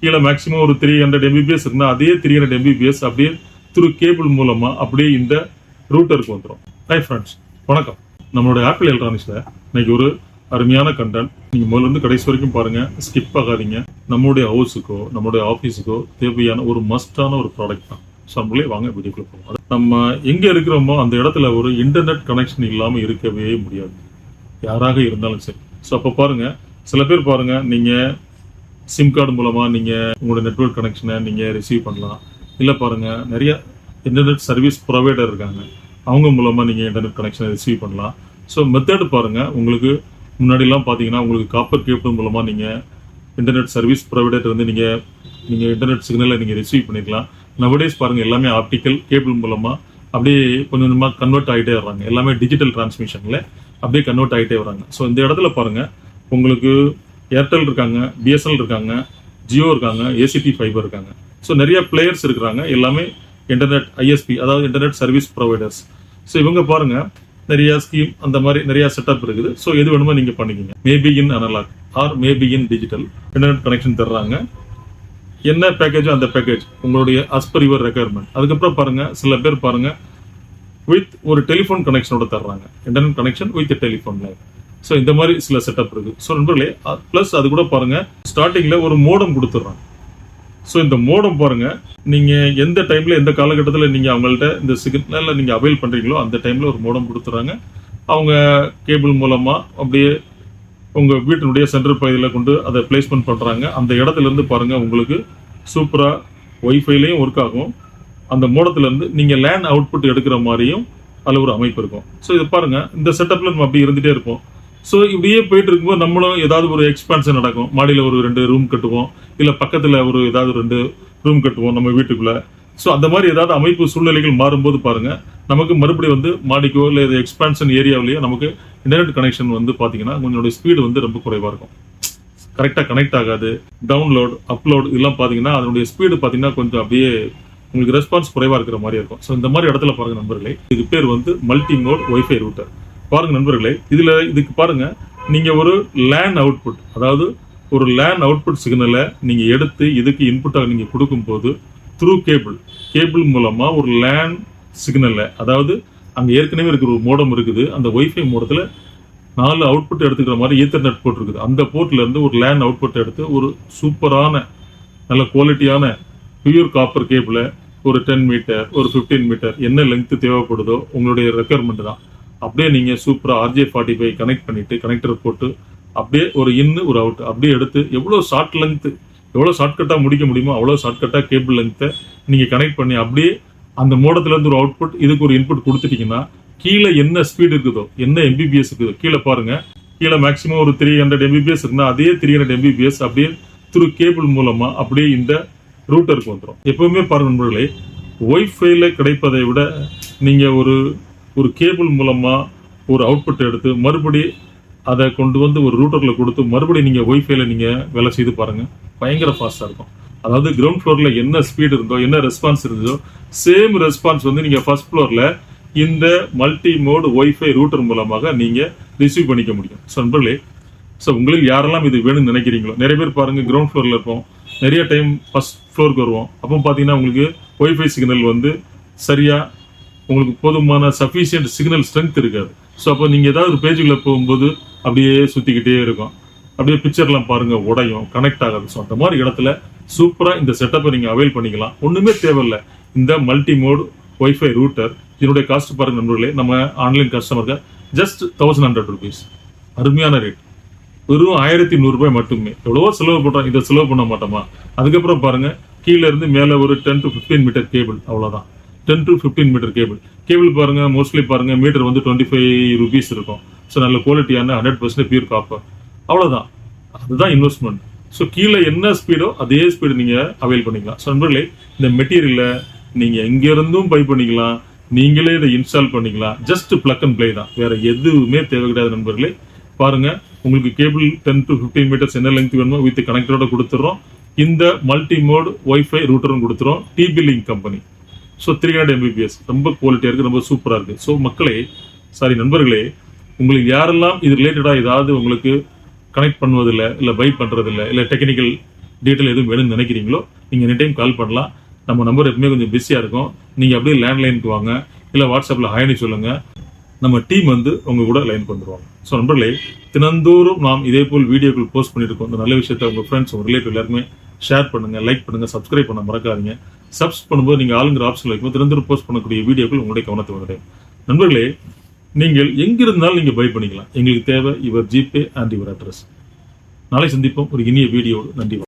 கீழே மேக்ஸிமம் ஒரு three hundred MBBS இருந்தால் அதே த்ரீ ஹண்ட்ரட் எம்பிபிஎஸ் அப்படியே த்ரூ கேபிள் மூலமாக அப்படியே இந்த ரூட்டருக்கு வந்துடும் ஹை ஃப்ரெண்ட்ஸ் வணக்கம். நம்மளுடைய ஆப்பிள் எலக்ட்ரானிக்ஸில் இன்னைக்கு ஒரு அருமையான கண்டென்ட் நீங்கள் முதல்ல இருந்து கடைசி வரைக்கும் பாருங்கள் ஸ்கிப் ஆகாதீங்க. நம்மளுடைய ஹவுஸுக்கோ நம்மளுடைய ஆஃபீஸுக்கோ தேவையான ஒரு மஸ்டான ஒரு ப்ராடக்ட் தான். ஸோ நம்மளே வாங்க வீடியோக்குள்ள போவோம். நம்ம எங்கே இருக்கிறோமோ அந்த இடத்துல ஒரு இன்டர்நெட் கனெக்ஷன் இல்லாமல் இருக்கவே முடியாது. யாராக இருந்தாலும் சரி. ஸோ அப்போ பாருங்க சில பேர் பாருங்கள் நீங்கள் சிம் கார்டு மூலமாக நீங்கள் உங்களோட நெட்வொர்க் கனெக்ஷனை நீங்கள் ரிசீவ் பண்ணலாம். இல்லை பாருங்கள் நிறைய இன்டர்நெட் சர்வீஸ் ப்ரொவைடர் இருக்காங்க. அவங்க மூலமாக நீங்கள் இன்டர்நெட் கனெக்ஷனை ரிசீவ் பண்ணலாம். ஸோ மெத்தட் பாருங்கள் உங்களுக்கு முன்னாடிலாம் பார்த்தீங்கன்னா உங்களுக்கு காப்பர் கேபிள் மூலமாக நீங்கள் இன்டர்நெட் சர்வீஸ் ப்ரொவைடர் வந்து நீங்கள் நீங்கள் இன்டர்நெட் சிக்னலை நீங்கள் ரிசீவ் பண்ணிக்கலாம் நவடேஸ் பாருங்கள் எல்லாமே ஆப்டிக்கல் கேபிள் மூலமாக அப்படியே கொஞ்சம் கொஞ்சமாக கன்வெர்ட் ஆகிட்டே வர்றாங்க. எல்லாமே டிஜிட்டல் டிரான்ஸ்மிஷனில் அப்படியே கன்வெர்ட் ஆகிட்டே வராங்க ஸோ இந்த இடத்துல பாருங்கள் உங்களுக்கு ஏர்டெல் இருக்காங்க பிஎஸ்எல் இருக்காங்க ஜியோ இருக்காங்க ஏசிடி ஃபைபர் இருக்காங்க. ஸோ நிறைய பிளேயர்ஸ் இருக்கிறாங்க எல்லாமே இன்டர்நெட் ஐஎஸ்பி அதாவது இன்டர்நெட் சர்வீஸ் ப்ரொவைடர்ஸ் ஸோ இவங்க பாருங்கள் நிறைய ஸ்கீம் அந்த மாதிரி நிறைய செட்டப் இருக்குது. ஸோ எது வேணுமோ நீங்கள் பண்ணிக்கிங்க. Maybe in analog or maybe in digital internet connection தர்றாங்க. என்ன பேக்கேஜோ அந்த பேக்கேஜ் உங்களுடைய அஸ் பர் யுவர் ரெக்குயர்மெண்ட் அதுக்கப்புறம் பாருங்கள் சில பேர் பாருங்கள் வித் ஒரு டெலிஃபோன் கனெக்ஷனோட தர்றாங்க. Internet connection with telephone line so இந்த மாதிரி சில செட்டப் இருக்குது ஸோ நண்பர்களே ப்ளஸ் அது கூட பாருங்கள் ஸ்டார்டிங்கில் ஒரு மோடம் கொடுத்துட்றாங்க. ஸோ இந்த மோடம் பாருங்கள் நீங்கள் எந்த டைமில் எந்த காலகட்டத்தில் நீங்கள் அவங்கள்ட்ட இந்த சிக்னலில் நீங்கள் அவைல் பண்ணுறீங்களோ அந்த டைமில் ஒரு மோடம் கொடுத்துட்றாங்க. அவங்க கேபிள் மூலமாக அப்படியே உங்கள் வீட்டினுடைய சென்டர் பகுதியில் கொண்டு அதை பிளேஸ்மெண்ட் பண்ணுறாங்க அந்த இடத்துல இருந்து உங்களுக்கு சூப்பராக ஒய்ஃபைலையும் ஒர்க் ஆகும். அந்த மோடத்துலேருந்து நீங்கள் லேண்ட் அவுட்புட் எடுக்கிற மாதிரியும் அதில் ஒரு அமைப்பு இருக்கும். ஸோ இது பாருங்கள் இந்த செட்டப்பில் நம்ம அப்படி இருந்துகிட்டே இருப்போம். ஸோ இப்படியே போயிட்டு இருக்கும்போது நம்மளும் ஏதாவது ஒரு எக்ஸ்பான்ஷன் நடக்கும். மாடியில் ஒரு ரெண்டு ரூம் கட்டுவோம். இல்லை பக்கத்தில் ஒரு ஏதாவது ரெண்டு ரூம் கட்டுவோம் நம்ம வீட்டுக்குள்ளே. ஸோ அந்த மாதிரி ஏதாவது அமைப்பு சூழ்நிலைகள் மாறும்போது பாருங்க நமக்கு மறுபடியும் வந்து மாடிக்கோ இல்லை எக்ஸ்பான்ஷன் ஏரியாவிலேயோ நமக்கு இன்டர்நெட் கனெக்ஷன் வந்து பார்த்தீங்கன்னா கொஞ்சோடைய ஸ்பீடு வந்து ரொம்ப குறைவாக இருக்கும். கரெக்டாக கனெக்ட் ஆகாது. டவுன்லோட் அப்லோட் இதெல்லாம் பார்த்தீங்கன்னா அதனுடைய ஸ்பீடு பார்த்தீங்கன்னா கொஞ்சம் அப்படியே உங்களுக்கு ரெஸ்பான்ஸ் குறைவாக இருக்கிற மாதிரி இருக்கும். ஸோ இந்த மாதிரி இடத்துல பாருங்கள் நம்பர்களே இது பேர் வந்து மல்டி மோட் ஒய்ஃபை ரூட்டர் பாருங்க நண்பர்களே இதில் இதுக்கு பாருங்க நீங்கள் ஒரு லேன் அவுட்புட் அதாவது ஒரு லேன் அவுட்புட் சிக்னலை நீங்கள் எடுத்து இதுக்கு இன்புட்டாக நீங்கள் கொடுக்கும்போது த்ரூ கேபிள் கேபிள் மூலமாக ஒரு லேன் சிக்னலை அதாவது அங்கே ஏற்கனவே இருக்கிற ஒரு மோடம் இருக்குது அந்த ஒய்ஃபை மோடத்தில் நாலு அவுட்புட் எடுத்துக்கிற மாதிரி ஈத்தர்நெட் போர்ட் இருக்குது. அந்த போர்ட்லேருந்து ஒரு லேன் அவுட்புட் எடுத்து ஒரு சூப்பரான நல்ல குவாலிட்டியான பியூர் காப்பர் கேபிளை ஒரு டென் மீட்டர் ஒரு 15 மீட்டர் என்ன லென்த்து தேவைப்படுதோ உங்களுடைய ரெக்குயர்மெண்ட் தான். அப்படியே நீங்கள் சூப்பராக ஆர்ஜே ஃபார்ட்டி ஃபைவ் கனெக்ட் பண்ணிட்டு கனெக்டர் போட்டு அப்படியே ஒரு இன்னு ஒரு அவுட் அப்படியே எடுத்து எவ்வளோ ஷார்ட் லென்த்து எவ்வளோ ஷார்ட்கட்டாக முடிக்க முடியுமோ அவ்வளோ ஷார்ட்கட்டாக கேபிள் லென்த்தை நீங்கள் கனெக்ட் பண்ணி அப்படியே அந்த மோடத்துலேருந்து ஒரு அவுட்புட் இதுக்கு ஒரு இன்புட் கொடுத்துட்டீங்கன்னா கீழே என்ன ஸ்பீடு இருக்குதோ என்ன எம்பிபிஎஸ் இருக்குதோ கீழே பாருங்க. கீழே மேக்ஸிமம் ஒரு த்ரீ ஹண்ட்ரட் எம்பிபிஎஸ் இருக்குன்னா அதே த்ரீ ஹண்ட்ரட் எம்பிபிஎஸ் அப்படியே த்ரூ கேபிள் மூலமாக அப்படியே இந்த ரூட்டருக்கு வந்துடும் எப்பவுமே பாருங்க நண்பர்களே ஒய்ஃபைல கிடைப்பதை விட நீங்கள் ஒரு ஒரு கேபிள் மூலமாக ஒரு அவுட்புட் எடுத்து மறுபடி அதை கொண்டு வந்து ஒரு ரூட்டரில் கொடுத்து மறுபடியும் நீங்கள் ஒய்ஃபைல நீங்கள் வேலை செய்து பாருங்கள் பயங்கர ஃபாஸ்ட்டாக இருக்கும். அதாவது கிரவுண்ட் ஃப்ளோரில் என்ன ஸ்பீடு இருந்தோ என்ன ரெஸ்பான்ஸ் இருந்ததோ சேம் ரெஸ்பான்ஸ் வந்து நீங்கள் ஃபர்ஸ்ட் ஃப்ளோரில் இந்த மல்டி மோடு ஒய்ஃபை ரூட்டர் மூலமாக நீங்கள் ரிசீவ் பண்ணிக்க முடியும். ஸோ நண்பர்களே ஸோ உங்களுக்கு யாரெல்லாம் இது வேணும்னு நினைக்கிறீங்களோ நிறைய பேர் பாருங்கள் கிரவுண்ட் ஃப்ளோரில் இருப்போம். நிறைய டைம் ஃபர்ஸ்ட் ஃப்ளோருக்கு வருவோம். அப்போ பார்த்தீங்கன்னா உங்களுக்கு ஒய்ஃபை சிக்னல் வந்து சரியாக உங்களுக்கு போதுமான சஃபிஷியன்ட் சிக்னல் ஸ்ட்ரென்த் இருக்காது. ஸோ அப்போ நீங்கள் ஏதாவது ஒரு பேஜுக்குள்ளே போகும்போது அப்படியே சுற்றிக்கிட்டே இருக்கும். அப்படியே பிக்சர்லாம் பாருங்க உடையும் கனெக்ட் ஆகாது. ஸோ அந்த மாதிரி இடத்துல சூப்பராக இந்த செட்டப்பை நீங்கள் அவைல் பண்ணிக்கலாம். ஒன்றுமே தேவையில்லை. இந்த மல்டி மோட் ஒய்ஃபை ரூட்டர் இதனுடைய காஸ்ட் பாருங்க நண்பர்களே நம்ம ஆன்லைன் கஸ்டமருக்கு ஜஸ்ட் தௌசண்ட் ஹண்ட்ரட் ருபீஸ் அருமையான ரேட் வெறும் ஆயிரத்தி நூறுரூபாய் மட்டுமே. எவ்வளவோ செலவு பண்ணுறோம் இதை செலவு பண்ண மாட்டோமா? அதுக்கப்புறம் பாருங்க கீழே இருந்து மேலே ஒரு ten to fifteen metre cable அவ்வளோதான் ten to fifteen metre cable cable பாருங்கள் மோஸ்ட்லி பாருங்கள் மீட்டர் வந்து டுவெண்ட்டி ஃபைவ் ருபீஸ் இருக்கும். ஸோ நல்ல குவாலிட்டியான ஹண்ட்ரட் பர்சன்ட் பியூர் காப்பர் அவ்வளோதான் அதுதான் இன்வெஸ்ட்மெண்ட் ஸோ கீழே என்ன ஸ்பீடோ அதே ஸ்பீடு நீங்கள் அவைல் பண்ணிக்கலாம். ஸோ நண்பர்களே இந்த மெட்டீரியலை நீங்கள் எங்கேருந்தும் பை பண்ணிக்கலாம். நீங்களே இதை இன்ஸ்டால் பண்ணிக்கலாம். ஜஸ்ட் பிளக் அண்ட் ப்ளே தான். வேற எதுவுமே தேவை கிடையாது நண்பர்களே. பாருங்க உங்களுக்கு கேபிள் டென் டு 15 மீட்டர்ஸ் என்ன லெங்க் வேணுமோ வித் கனெக்டரோட கொடுத்துறோம் இந்த மல்டி மோட் ஒய்ஃபை ரூட்டரும் கொடுத்துறோம் TP link company so three hundred MBPS ரொம்ப குவாலிட்டியாக இருக்குது ரொம்ப சூப்பராக இருக்குது ஸோ மக்களே சாரி நண்பர்களே உங்களுக்கு யாரெல்லாம் இது ரிலேட்டடாக ஏதாவது உங்களுக்கு கனெக்ட் பண்ணுவதில்ல இல்லை பை பண்ணுறதில்ல இல்லை டெக்னிக்கல் டீட்டெயில் எதுவும் வேணும்னு நினைக்கிறீங்களோ நீங்க எனி டைம் கால் பண்ணலாம். நம்ம நம்பர் எப்பவுமே கொஞ்சம் பிஸியா இருக்கும். நீங்க அப்படியே லேண்ட்லைனுக்கு வாங்க இல்லை வாட்ஸ்அப்ல ஹாய்னு சொல்லுங்க. நம்ம டீம் வந்து உங்க கூட லைன் பண்ணுவாங்க ஸோ நண்பர்களே தினந்தோறும் நாம் இதே போல் வீடியோக்கள் போஸ்ட் பண்ணியிருக்கோம் இந்த நல்ல விஷயத்த உங்க ஃப்ரெண்ட்ஸ் உங்கள் ரிலேட்டிவ் எல்லாருமே ஷேர் பண்ணுங்க லைக் பண்ணுங்க சப்ஸ்கிரைப் பண்ண மறக்காதீங்க. சப்ஸ் பண்ணும்போது நீங்கள் ஆளுங்கிற ஆப்ஷன் வைக்கும்போது தினந்தோறும் போஸ்ட் பண்ணக்கூடிய வீடியோக்கள் உங்களுடைய கவனத்தை வருது. நண்பர்களே நீங்கள் எங்கிருந்தாலும் நீங்க பை பண்ணிக்கலாம். எங்களுக்கு தேவை இவர் ஜிபே அண்ட் இவர் அட்ரஸ் நாளை சந்திப்போம். ஒரு இனிய வீடியோடு நன்றி.